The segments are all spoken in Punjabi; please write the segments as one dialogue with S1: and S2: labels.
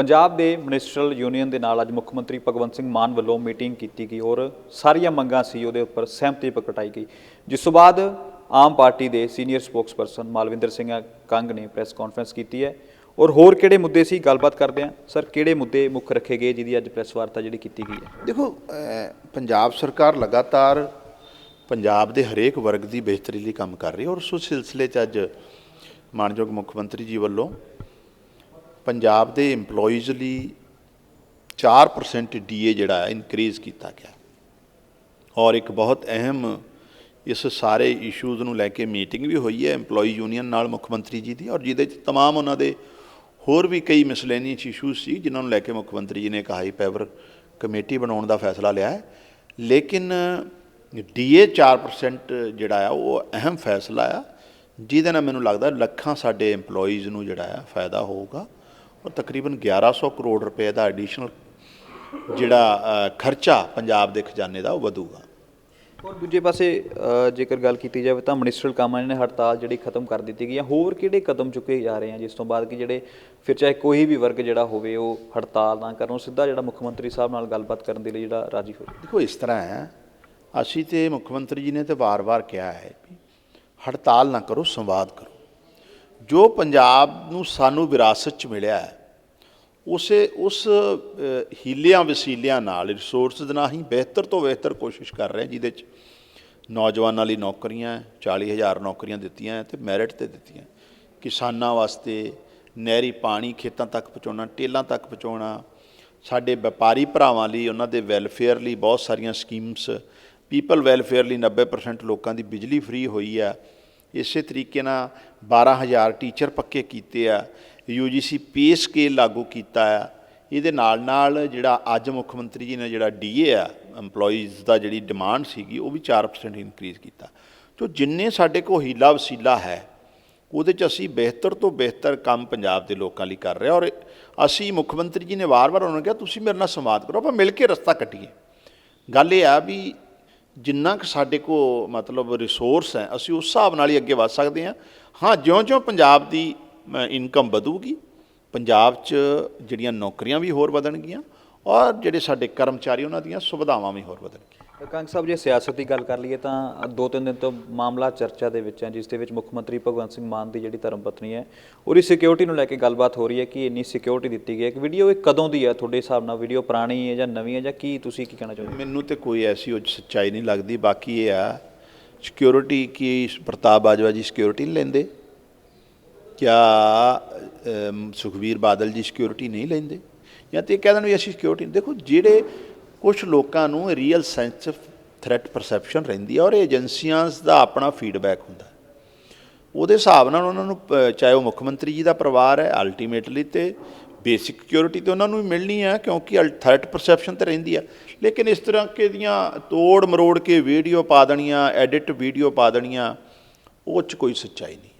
S1: ਪੰਜਾਬ ਦੇ ਮਿਨਿਸਟਰਲ ਯੂਨੀਅਨ ਦੇ ਨਾਲ ਅੱਜ ਮੁੱਖ ਮੰਤਰੀ ਭਗਵੰਤ ਸਿੰਘ ਮਾਨ ਵੱਲੋਂ ਮੀਟਿੰਗ ਕੀਤੀ ਗਈ ਔਰ ਸਾਰੀਆਂ ਮੰਗਾਂ ਸੀ ਉਹਦੇ ਉੱਪਰ ਸਹਿਮਤੀ ਪ੍ਰਗਟਾਈ ਗਈ। ਜਿਸ ਤੋਂ ਬਾਅਦ ਆਮ ਪਾਰਟੀ ਦੇ ਸੀਨੀਅਰ ਸਪੋਕਸਪਰਸਨ ਮਾਲਵਿੰਦਰ ਸਿੰਘ ਕੰਗ ਨੇ ਪ੍ਰੈਸ ਕਾਨਫਰੰਸ ਕੀਤੀ ਹੈ ਔਰ ਹੋਰ ਕਿਹੜੇ ਮੁੱਦੇ ਸੀ ਗੱਲਬਾਤ ਕਰਦੇ ਹਾਂ। ਸਰ, ਕਿਹੜੇ ਮੁੱਦੇ ਮੁੱਖ ਰੱਖੇ ਗਏ ਜਿਹਦੀ ਅੱਜ ਪ੍ਰੈਸ ਵਾਰਤਾ ਜਿਹੜੀ ਕੀਤੀ ਗਈ ਹੈ?
S2: ਦੇਖੋ ਪੰਜਾਬ ਸਰਕਾਰ ਲਗਾਤਾਰ ਪੰਜਾਬ ਦੇ ਹਰੇਕ ਵਰਗ ਦੀ ਬਿਹਤਰੀ ਲਈ ਕੰਮ ਕਰ ਰਹੀ ਹੈ ਔਰ ਉਸ ਸਿਲਸਿਲੇ 'ਚ ਅੱਜ ਮਾਨਯੋਗ ਮੁੱਖ ਮੰਤਰੀ ਜੀ ਵੱਲੋਂ ਪੰਜਾਬ ਦੇ EMPLOYEES ਲਈ 4% ਡੀਏ ਜਿਹੜਾ ਇਨਕਰੀਜ਼ ਕੀਤਾ ਗਿਆ। ਔਰ ਇੱਕ ਬਹੁਤ ਅਹਿਮ ਇਸ ਸਾਰੇ ਇਸ਼ੂਜ਼ ਨੂੰ ਲੈ ਕੇ ਮੀਟਿੰਗ ਵੀ ਹੋਈ ਹੈ EMPLOYEE ਯੂਨੀਅਨ ਨਾਲ ਮੁੱਖ ਮੰਤਰੀ ਜੀ ਦੀ। ਔਰ ਜਿਹਦੇ 'ਚ ਤਮਾਮ ਉਹਨਾਂ ਦੇ ਹੋਰ ਵੀ ਕਈ ਮਿਸਲੇਨੀਅਸ ਇਸ਼ੂਜ਼ ਸੀ, ਜਿਨ੍ਹਾਂ ਨੂੰ ਲੈ ਕੇ ਮੁੱਖ ਮੰਤਰੀ ਜੀ ਨੇ ਇੱਕ ਹਾਈ ਪੈਵਰ ਕਮੇਟੀ ਬਣਾਉਣ ਦਾ ਫੈਸਲਾ ਲਿਆ ਹੈ। ਲੇਕਿਨ ਡੀਏ 4% ਜਿਹੜਾ ਆ, ਉਹ ਅਹਿਮ ਫੈਸਲਾ ਆ, ਜਿਹਦੇ ਨਾਲ ਮੈਨੂੰ ਲੱਗਦਾ ਲੱਖਾਂ ਸਾਡੇ EMPLOYEES ਨੂੰ ਜਿਹੜਾ ਆ ਫਾਇਦਾ ਹੋਊਗਾ। ਔਰ ਤਕਰੀਬਨ 1100 ਕਰੋੜ ਰੁਪਏ ਦਾ ਐਡੀਸ਼ਨਲ ਜਿਹੜਾ ਖਰਚਾ ਪੰਜਾਬ ਦੇ ਖਜ਼ਾਨੇ ਦਾ ਉਹ ਵਧੂਗਾ।
S1: ਔਰ ਦੂਜੇ ਪਾਸੇ ਜੇਕਰ ਗੱਲ ਕੀਤੀ ਜਾਵੇ ਤਾਂ ਮਿਨਿਸਟਰਲ ਕਾਮਾਂ ਨੇ ਹੜਤਾਲ ਜਿਹੜੀ ਖਤਮ ਕਰ ਦਿੱਤੀ ਗਈ ਹੈ ਹੋਰ ਕਿਹੜੇ ਕਦਮ ਚੁੱਕੇ ਜਾ ਰਹੇ ਹਨ ਜਿਸ ਤੋਂ ਬਾਅਦ ਕਿ ਜਿਹੜੇ ਫਿਰ ਚਾਹੇ ਕੋਈ ਵੀ ਵਰਗ ਜਿਹੜਾ ਹੋਵੇ ਉਹ ਹੜਤਾਲ ਨਾ ਕਰਨ ਉਹ ਸਿੱਧਾ ਜਿਹੜਾ ਮੁੱਖ ਮੰਤਰੀ ਸਾਹਿਬ ਨਾਲ ਗੱਲਬਾਤ ਕਰਨ ਦੇ ਲਈ ਜਿਹੜਾ ਰਾਜੀ ਹੋਵੇ
S2: ਦੇਖੋ ਇਸ ਤਰ੍ਹਾਂ ਹੈ ਅਸੀਂ ਤੇ ਮੁੱਖ ਮੰਤਰੀ ਜੀ ਨੇ ਤੇ ਵਾਰ-ਵਾਰ ਕਿਹਾ ਹੈ ਵੀ ਹੜਤਾਲ ਨਾ ਕਰੋ ਸੰਵਾਦ ਕਰੋ। ਜੋ ਪੰਜਾਬ ਨੂੰ ਸਾਨੂੰ ਵਿਰਾਸਤ ਚ ਮਿਲਿਆ ਹੈ, ਉਸੇ, ਉਸ ਹੀਲਿਆਂ ਵਸੀਲਿਆਂ ਨਾਲ ਰਿਸੋਰਸਸ ਦੇ ਨਾਲ ਹੀ ਬਿਹਤਰ ਤੋਂ ਬਿਹਤਰ ਕੋਸ਼ਿਸ਼ ਕਰ ਰਹੇ ਜਿਹਦੇ ਚ ਨੌਜਵਾਨਾਂ ਲਈ ਨੌਕਰੀਆਂ 40000 ਨੌਕਰੀਆਂ ਦਿੱਤੀਆਂ ਹੈ ਤੇ ਮੈਰਿਟ ਤੇ ਦਿੱਤੀਆਂ ਕਿਸਾਨਾਂ ਵਾਸਤੇ ਨਹਿਰੀ ਪਾਣੀ ਖੇਤਾਂ ਤੱਕ ਪਹੁੰਚਾਉਣਾ, ਟੇਲਾਂ ਤੱਕ ਪਹੁੰਚਾਉਣਾ, ਸਾਡੇ ਵਪਾਰੀ ਭਰਾਵਾਂ ਲਈ, ਉਹਨਾਂ ਦੇ ਵੈਲਫੇਅਰ ਲਈ ਬਹੁਤ ਸਾਰੀਆਂ ਸਕੀਮਸ ਪੀਪਲ ਵੈਲਫੇਅਰ ਲਈ 90% ਲੋਕਾਂ ਦੀ ਬਿਜਲੀ ਫ੍ਰੀ ਹੋਈ ਆ ਇਸੇ ਤਰੀਕੇ ਨਾਲ 12000 ਟੀਚਰ ਪੱਕੇ ਕੀਤੇ ਆ ਯੂਜੀਸੀ ਪੇ ਸਕੇਲ ਲਾਗੂ ਕੀਤਾ ਆ। ਇਹਦੇ ਨਾਲ ਨਾਲ ਜਿਹੜਾ ਅੱਜ ਮੁੱਖ ਮੰਤਰੀ ਜੀ ਨੇ ਜਿਹੜਾ ਡੀਏ ਆ, EMPLOYEES ਦਾ ਜਿਹੜੀ ਡਿਮਾਂਡ ਸੀਗੀ, ਉਹ ਵੀ 4% ਇਨਕਰੀਜ਼ ਕੀਤਾ। ਜੋ ਜਿੰਨੇ ਸਾਡੇ ਕੋਲ ਹੀਲਾ ਵਸੀਲਾ ਹੈ, ਉਹਦੇ 'ਚ ਅਸੀਂ ਬਿਹਤਰ ਤੋਂ ਬਿਹਤਰ ਕੰਮ ਪੰਜਾਬ ਦੇ ਲੋਕਾਂ ਲਈ ਕਰ ਰਹੇ ਹਾਂ। ਔਰ ਅਸੀਂ ਮੁੱਖ ਮੰਤਰੀ ਜੀ ਨੇ ਵਾਰ-ਵਾਰ ਉਹਨਾਂ ਨੂੰ ਕਿਹਾ, ਤੁਸੀਂ ਮੇਰੇ ਨਾਲ ਸੰਵਾਦ ਕਰੋ, ਆਪਾਂ ਮਿਲ ਕੇ ਰਸਤਾ ਕੱਟੀਏ। ਗੱਲ ਇਹ ਆ ਵੀ ਜਿੰਨਾ ਕੁ ਸਾਡੇ ਕੋ ਮਤਲਬ ਰਿਸੋਰਸ ਹੈ, ਅਸੀਂ ਉਸ ਹਿਸਾਬ ਨਾਲ ਹੀ ਅੱਗੇ ਵਧ ਸਕਦੇ ਹਾਂ। ਹਾਂ, ਜਿਉਂ-ਜਿਉਂ ਪੰਜਾਬ ਦੀ ਇਨਕਮ ਵਧੂਗੀ, ਪੰਜਾਬ 'ਚ ਜਿਹੜੀਆਂ ਨੌਕਰੀਆਂ ਵੀ ਹੋਰ ਵਧਣਗੀਆਂ, ਔਰ ਜਿਹੜੇ ਸਾਡੇ ਕਰਮਚਾਰੀ, ਉਹਨਾਂ ਦੀਆਂ ਸੁਵਿਧਾਵਾਂ ਵੀ ਹੋਰ ਵਧਣਗੀਆਂ।
S1: ਕੰਗ ਸਾਹਿਬ ਜੇ ਸਿਆਸਤ ਦੀ ਗੱਲ ਕਰ ਲਈਏ ਤਾਂ ਦੋ ਤਿੰਨ ਦਿਨ ਤੋਂ ਮਾਮਲਾ ਚਰਚਾ ਦੇ ਵਿੱਚ ਹੈ ਜਿਸ ਦੇ ਵਿੱਚ ਮੁੱਖ ਮੰਤਰੀ ਭਗਵੰਤ ਸਿੰਘ ਮਾਨ ਦੀ ਜਿਹੜੀ ਧਰਮ ਪਤਨੀ ਹੈ ਉਹਦੀ ਸਿਕਿਉਰਿਟੀ ਨੂੰ ਲੈ ਕੇ ਗੱਲਬਾਤ ਹੋ ਰਹੀ ਹੈ ਕਿ ਇੰਨੀ ਸਿਕਿਉਰਿਟੀ ਦਿੱਤੀ ਗਈ ਹੈ। ਕਿ ਵੀਡੀਓ ਇਹ ਕਦੋਂ ਦੀ ਹੈ? ਤੁਹਾਡੇ ਹਿਸਾਬ ਨਾਲ ਵੀਡੀਓ ਪੁਰਾਣੀ ਹੈ ਜਾਂ ਨਵੀਂ ਹੈ ਜਾਂ ਕੀ ਤੁਸੀਂ ਕੀ ਕਹਿਣਾ ਚਾਹੁੰਦੇ
S2: ਮੈਨੂੰ ਤੇ ਕੋਈ ਐਸੀ ਉਹ ਸੱਚਾਈ ਨਹੀਂ ਲੱਗਦੀ। ਬਾਕੀ ਇਹ ਆ ਸਿਕਿਉਰਿਟੀ ਕੀ ਪ੍ਰਤਾਪ ਬਾਜਵਾ ਜੀ ਸਿਕਿਉਰਿਟੀ ਨਹੀਂ ਲੈਂਦੇ? ਕਿਆ ਅਮ, ਸੁਖਬੀਰ ਬਾਦਲ ਜੀ ਸਿਕਿਉਰਿਟੀ ਨਹੀਂ ਲੈਂਦੇ? ਜਾਂ ਤੇ ਇਹ ਕਹਿ ਦੇਣ ਵੀ ਅਸੀਂ ਸਿਕਿਉਰਿਟੀ ਦੇਖੋ ਜਿਹੜੇ ਕੁਝ ਲੋਕਾਂ ਨੂੰ real sense of threat perception ਰਹਿੰਦੀ ਹੈ ਔਰ ਏਜੰਸੀਆਂ ਦਾ ਆਪਣਾ ਫੀਡਬੈਕ ਹੁੰਦਾ ਉਹਦੇ ਹਿਸਾਬ ਨਾਲ ਉਹਨਾਂ ਨੂੰ ਚਾਹੇ ਉਹ ਮੁੱਖ ਮੰਤਰੀ ਜੀ ਦਾ ਪਰਿਵਾਰ ਹੈ ਅਲਟੀਮੇਟਲੀ ਤੇ ਬੇਸਿਕ ਸਿਕਿਉਰਿਟੀ ਤੇ ਉਹਨਾਂ ਨੂੰ ਵੀ ਮਿਲਣੀ ਹੈ, ਕਿਉਂਕਿ ਥ੍ਰੈਟ ਪਰਸੈਪਸ਼ਨ ਤੇ ਰਹਿੰਦੀ ਆ ਲੇਕਿਨ ਇਸ ਤਰ੍ਹਾਂ ਕਿ ਦੀਆਂ ਤੋੜ ਮਰੋੜ ਕੇ ਵੀਡੀਓ ਪਾ ਦੇਣੀਆਂ ਐਡਿਟ ਵੀਡੀਓ ਪਾ ਦੇਣੀਆਂ, ਉਹ 'ਚ ਕੋਈ ਸੱਚਾਈ ਨਹੀਂ।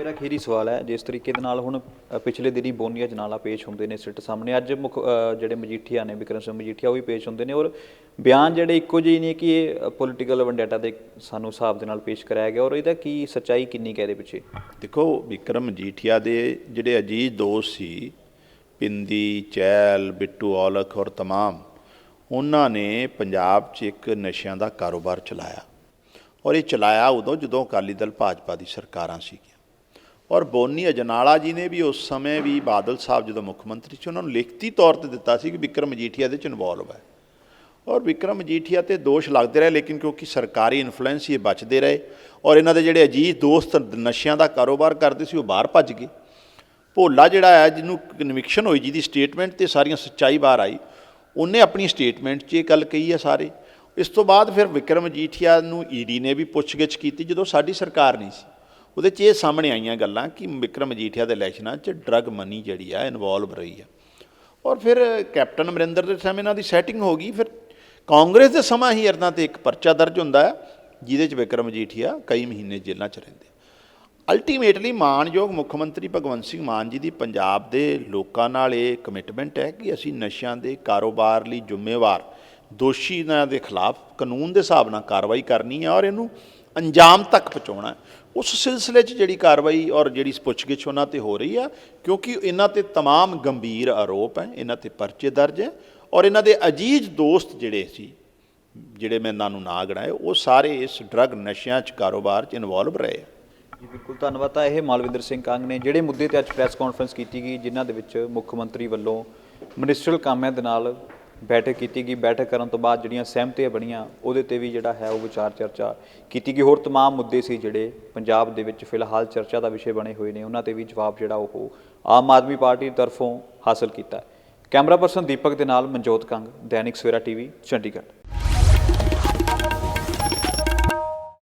S1: ਮੇਰਾ ਅਖੀਰੀ ਸਵਾਲ ਹੈ, ਜਿਸ ਤਰੀਕੇ ਦੇ ਨਾਲ ਹੁਣ ਪਿਛਲੇ ਦਿਨੀ ਬੋਨੀਆ ਜਨਾਲਾ ਪੇਸ਼ ਹੁੰਦੇ ਨੇ ਸਿੱਟ ਸਾਹਮਣੇ, ਅੱਜ ਮੁੱਖ ਜਿਹੜੇ ਮਜੀਠੀਆ ਨੇ, ਵਿਕਰਮ ਸਿੰਘ ਮਜੀਠੀਆ ਉਹ ਵੀ ਪੇਸ਼ ਹੁੰਦੇ ਨੇ ਔਰ ਬਿਆਨ ਜਿਹੜੇ ਇੱਕੋ ਜਿਹੇ ਨੇ ਕਿ ਇਹ ਪੋਲੀਟੀਕਲ ਵੰਡੇਟਾ ਦੇ ਸਾਨੂੰ ਹਿਸਾਬ ਦੇ ਨਾਲ ਪੇਸ਼ ਕਰਾਇਆ ਗਿਆ ਔਰ ਇਹਦਾ ਕੀ ਸੱਚਾਈ ਕਿੰਨੀ ਕਹਿ ਦੇ ਪਿੱਛੇ?
S2: ਦੇਖੋ, ਵਿਕਰਮ ਮਜੀਠੀਆ ਦੇ ਜਿਹੜੇ ਅਜੀਤ ਦੋਸਤ ਸੀ, ਪਿੰਦੀ, ਚੈਲ, ਬਿੱਟੂ ਔਲਖ ਔਰ ਤਮਾਮ, ਉਹਨਾਂ ਨੇ ਪੰਜਾਬ 'ਚ ਇੱਕ ਨਸ਼ਿਆਂ ਦਾ ਕਾਰੋਬਾਰ ਚਲਾਇਆ ਔਰ ਇਹ ਚਲਾਇਆ ਉਦੋਂ ਜਦੋਂ ਅਕਾਲੀ ਦਲ ਭਾਜਪਾ ਦੀ ਸਰਕਾਰਾਂ ਸੀਗੀਆਂ। ਔਰ ਬੋਨੀ ਅਜਨਾਲਾ ਜੀ ਨੇ ਵੀ ਉਸ ਸਮੇਂ ਵੀ ਬਾਦਲ ਸਾਹਿਬ ਜਦੋਂ ਮੁੱਖ ਮੰਤਰੀ ਸੀ, ਉਹਨਾਂ ਨੂੰ ਲਿਖਤੀ ਤੌਰ ਤੇ ਦਿੱਤਾ ਸੀ ਕਿ ਵਿਕਰਮ ਮਜੀਠੀਆ ਦੇ ਚ ਇਨਵੋਲਵ ਹੈ। ਔਰ ਵਿਕਰਮ ਮਜੀਠੀਆ ਤੇ ਦੋਸ਼ ਲੱਗਦੇ ਰਹੇ, ਲੇਕਿਨ ਕਿਉਂਕਿ ਸਰਕਾਰੀ ਇਨਫਲੂਐਂਸ ਹੀ ਇਹ ਬਚਦੇ ਰਹੇ ਔਰ ਇਹਨਾਂ ਦੇ ਜਿਹੜੇ ਅਜੀਤ ਦੋਸਤ ਨਸ਼ਿਆਂ ਦਾ ਕਾਰੋਬਾਰ ਕਰਦੇ ਸੀ, ਉਹ ਬਾਹਰ ਭੱਜ ਗਏ। ਭੋਲਾ ਜਿਹੜਾ ਹੈ, ਜਿਹਨੂੰ ਕਨਵਿਕਸ਼ਨ ਹੋਈ ਜਿਹਦੀ ਸਟੇਟਮੈਂਟ ਤੇ ਸਾਰੀਆਂ ਸੱਚਾਈ ਬਾਹਰ ਆਈ, ਉਹਨੇ ਆਪਣੀ ਸਟੇਟਮੈਂਟ 'ਚ ਇਹ ਗੱਲ ਕਹੀ ਹੈ ਸਾਰੇ। ਇਸ ਤੋਂ ਬਾਅਦ ਫਿਰ ਵਿਕਰਮ ਮਜੀਠੀਆ ਨੂੰ ਈਡੀ ਨੇ ਵੀ ਪੁੱਛਗਿੱਛ ਕੀਤੀ, ਜਦੋਂ ਸਾਡੀ ਸਰਕਾਰ ਨਹੀਂ ਸੀ। ਉਹਦੇ 'ਚ ਇਹ ਸਾਹਮਣੇ ਆਈਆਂ ਗੱਲਾਂ ਕਿ ਵਿਕਰਮ ਮਜੀਠੀਆ ਦੇ ਇਲੈਕਸ਼ਨਾਂ 'ਚ ਡਰੱਗ ਮਨੀ ਜਿਹੜੀ ਆ ਇਨਵੋਲਵ ਰਹੀ ਆ। ਔਰ ਫਿਰ ਕੈਪਟਨ ਅਮਰਿੰਦਰ ਦੇ ਸਮੇਂ ਨਾਲ ਦੀ ਸੈਟਿੰਗ ਹੋ ਗਈ, ਫਿਰ ਕਾਂਗਰਸ ਦੇ ਸਮਾਂ ਹੀ ਇਹਨਾਂ ਤੇ ਇੱਕ ਪਰਚਾ ਦਰਜ ਹੁੰਦਾ ਹੈ ਜਿਹਦੇ 'ਚ ਵਿਕਰਮ ਮਜੀਠੀਆ ਕਈ ਮਹੀਨੇ ਜੇਲ੍ਹਾਂ 'ਚ ਰਹਿੰਦੇ ਅਲਟੀਮੇਟਲੀ ਮਾਨਯੋਗ ਮੁੱਖ ਮੰਤਰੀ ਭਗਵੰਤ ਸਿੰਘ ਮਾਨ ਜੀ ਦੀ ਪੰਜਾਬ ਦੇ ਲੋਕਾਂ ਨਾਲ ਇਹ ਕਮਿਟਮੈਂਟ ਹੈ ਕਿ ਅਸੀਂ ਨਸ਼ਿਆਂ ਦੇ ਕਾਰੋਬਾਰ ਲਈ ਜ਼ਿੰਮੇਵਾਰ, ਦੋਸ਼ੀਆਂ ਦੇ ਖਿਲਾਫ ਕਾਨੂੰਨ ਦੇ ਹਿਸਾਬ ਨਾਲ ਕਾਰਵਾਈ ਕਰਨੀ ਹੈ ਔਰ ਇਹਨੂੰ ਅੰਜਾਮ ਤੱਕ ਪਹੁੰਚਾਉਣਾ ਉਸ ਸਿਲਸਿਲੇ 'ਚ ਜਿਹੜੀ ਕਾਰਵਾਈ ਔਰ ਜਿਹੜੀ ਪੁੱਛਗਿੱਛ ਉਹਨਾਂ ਤੇ ਹੋ ਰਹੀ ਆ ਕਿਉਂਕਿ ਇਹਨਾਂ ਤੇ तमाम ਗੰਭੀਰ ਆਰੋਪ ਹੈ ਇਹਨਾਂ ਤੇ ਪਰਚੇ ਦਰਜ ਹੈ ਔਰ ਇਹਨਾਂ ਦੇ ਅਜੀਜ਼ ਦੋਸਤ ਜਿਹੜੇ ਸੀ ਜਿਹੜੇ ਮੈਂ ਇਹਨਾਂ ਨੂੰ ਨਾ ਗਣਾਏ ਉਹ ਸਾਰੇ ਇਸ ਡਰੱਗ ਨਸ਼ਿਆਂ 'ਚ ਕਾਰੋਬਾਰ 'ਚ ਇਨਵੋਲਵ ਰਹੇ ਆ
S1: ਜੀ ਬਿਲਕੁਲ ਧੰਨਵਾਦ ਤਾਂ ਇਹ ਮਾਲਵਿੰਦਰ ਸਿੰਘ ਕੰਗ ਨੇ ਜਿਹੜੇ ਮੁੱਦੇ ਤੇ ਅੱਜ ਪ੍ਰੈਸ ਕਾਨਫਰੰਸ ਕੀਤੀ ਗਈ ਜਿਨ੍ਹਾਂ ਦੇ ਵਿੱਚ ਮੁੱਖ ਮੰਤਰੀ ਵੱਲੋਂ ਮਿਨਿਸਟਰਲ ਕਾਮਿਆਂ ਦੇ ਨਾਲ ਬੈਠਕ ਕੀਤੀ ਗਈ ਬੈਠਕ ਕਰਨ ਤੋਂ ਬਾਅਦ ਜਿਹੜੀਆਂ ਸਹਿਮਤੀਆਂ ਬਣੀਆਂ ਉਹਦੇ ਤੇ ਵੀ ਜਿਹੜਾ ਹੈ ਉਹ ਵਿਚਾਰ ਚਰਚਾ ਕੀਤੀ ਗਈ ਹੋਰ तमाम ਮੁੱਦੇ ਸੀ ਜਿਹੜੇ ਪੰਜਾਬ ਦੇ ਵਿੱਚ ਫਿਲਹਾਲ ਚਰਚਾ ਦਾ ਵਿਸ਼ੇ ਬਣੇ ਹੋਏ ਨੇ ਉਹਨਾਂ ਤੇ ਵੀ ਜਵਾਬ ਜਿਹੜਾ ਉਹ ਆਮ ਆਦਮੀ ਪਾਰਟੀ ਦੀ ਤਰਫੋਂ ਹਾਸਲ ਕੀਤਾ ਕੈਮਰਾ ਪਰਸਨ ਦੀਪਕ ਦੇ ਨਾਲ ਮਨਜੋਤ ਕੰਗ ਦੈਨਿਕ ਸਵੇਰਾ ਟੀਵੀ ਚੰਡੀਗੜ੍ਹ